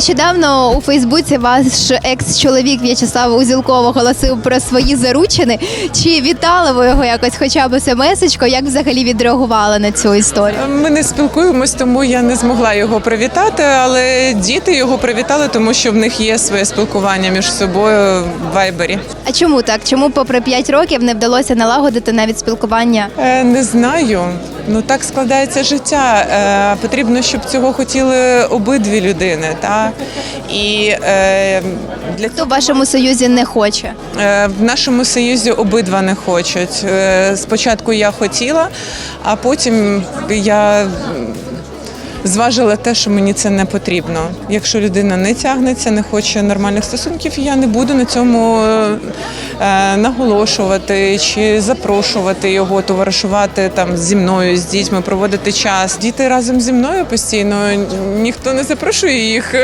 Нещодавно у Фейсбуці ваш екс-чоловік В'ячеслав Узілков оголосив про свої заручини. Чи вітали ви його якось, хоча б смс-очко? Як взагалі відреагували на цю історію? Ми не спілкуємось, тому я не змогла його привітати. Але діти його привітали, тому що в них є своє спілкування між собою в вайбері. А чому так? Чому, попри 5 років, не вдалося налагодити навіть спілкування? Е, Не знаю. Ну так складається життя. Е, потрібно, щоб цього хотіли обидві людини. Та? І е, для Хто в вашому союзі не хоче? Е, В нашому союзі обидва не хочуть. Е, Спочатку я хотіла, а потім я зважила те, що мені це не потрібно. Якщо людина не тягнеться, не хоче нормальних стосунків, я не буду на цьому е, наголошувати чи запрошувати його, товаришувати там зі мною, з дітьми, проводити час. Діти разом зі мною постійно ніхто не запрошує їх.